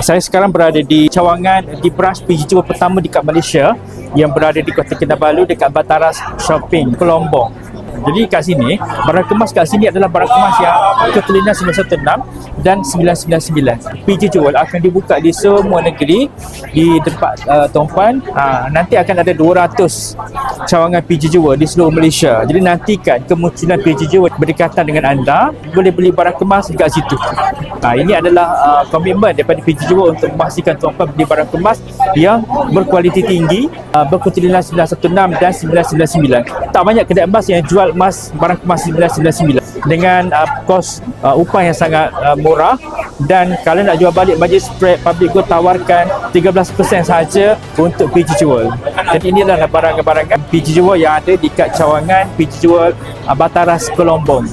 Saya sekarang berada di cawangan di branch PG Jewel pertama dekat Malaysia yang berada di Kota Kinabalu dekat Bataras Shopping, Kelombong. Jadi kat sini, barang kemas kat sini adalah barang kemas yang ketulinan 916 dan 999. PG Jewel akan dibuka di semua negeri di tempat uh, tuan-puan. Uh, nanti akan ada 200 cawangan PG Jewel di seluruh Malaysia. Jadi nantikan kemunculan PG Jewel berdekatan dengan anda. Boleh beli barang kemas dekat situ. Uh, ini adalah uh, komitmen daripada PG Jewel untuk memastikan tuan-puan beli barang kemas yang berkualiti tinggi, uh, berketulinan 916 dan 999. Tak banyak kedai emas yang jual emas barang kemas 999 dengan uh, kos uh, upah yang sangat uh, murah dan kalau nak jual balik majlis spread public go tawarkan 13% sahaja untuk PG Jewel. Jadi inilah barang-barang PG Jewel yang ada di kat cawangan PG Jewel uh, Bataras Kelombong.